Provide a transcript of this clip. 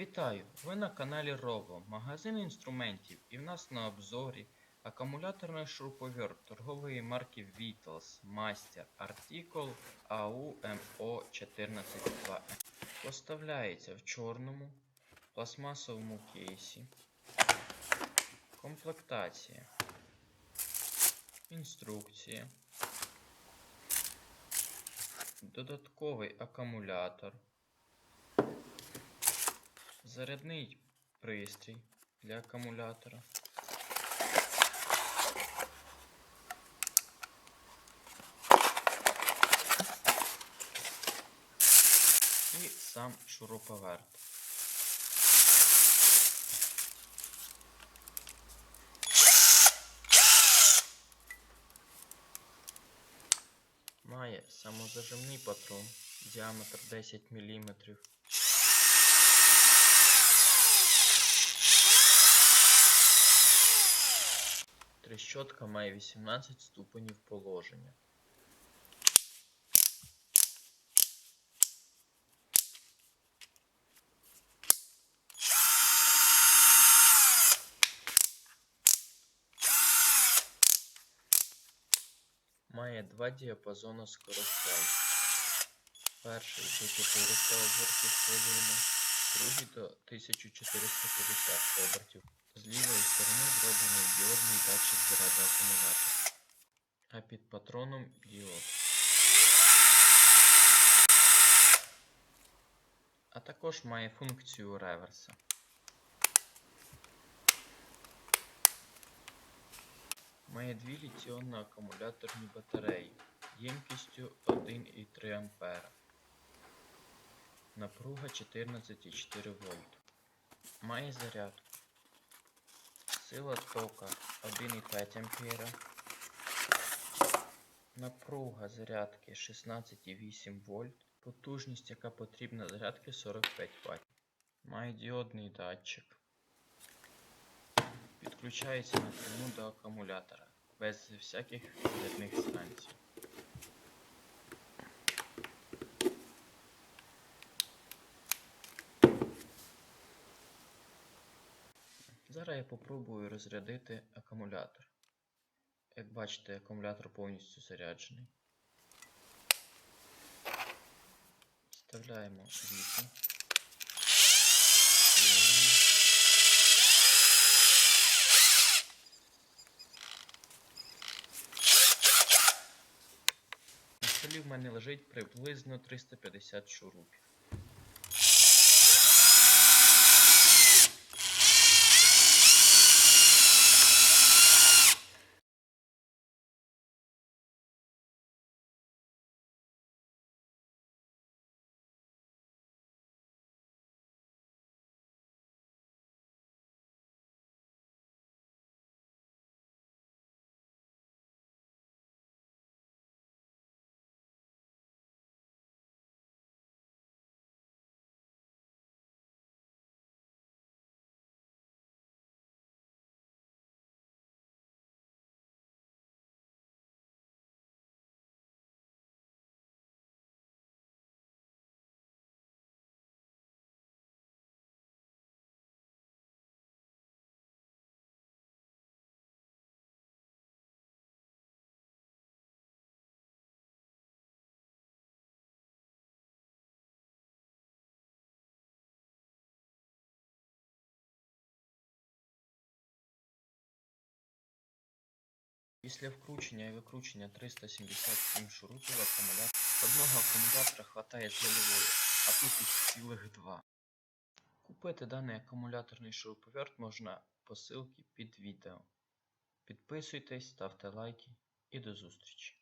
Вітаю! Ви на каналі Rovo, магазин інструментів, і в нас на обзорі акумуляторний шуруповерт торгової марки Vitals Master Article AUMO142M. Поставляється в чорному пластмасовому кейсі. Комплектація. Інструкція. Додатковий акумулятор. Зарядний пристрій для акумулятора. І сам шуруповерт. Має самозажимний патрон діаметр 10 мм. Трещотка має 18 ступенів положення. Має два діапазони скоростей. Перший до 400 обертів хвилину, другий до 1450 обертів. З лівої сторони зроблений діодний датчик заряду акумулятора, а під патроном діод. А також має функцію реверса. Має дві літіонно-акумуляторні батареї ємкістю 1,3 А. Напруга 14,4 вольт. Має зарядку. Сила тока 1,5 А. Напруга зарядки 16,8 вольт. Потужність, яка потрібна зарядки 45 Вт. Має діодний датчик. Підключається напряму до акумулятора без всяких зарядних станцій. Зараз я попробую розрядити акумулятор. Як бачите, акумулятор повністю заряджений. Вставляємо віку. В мене лежить приблизно 350 шурупів. Після вкручення і викручення 377 шурупів акумулятор одного акумулятора хватає для лівої, а тут їх цілих два. Купити даний акумуляторний шуруповерт можна по ссылці під відео. Підписуйтесь, ставте лайки і до зустрічі!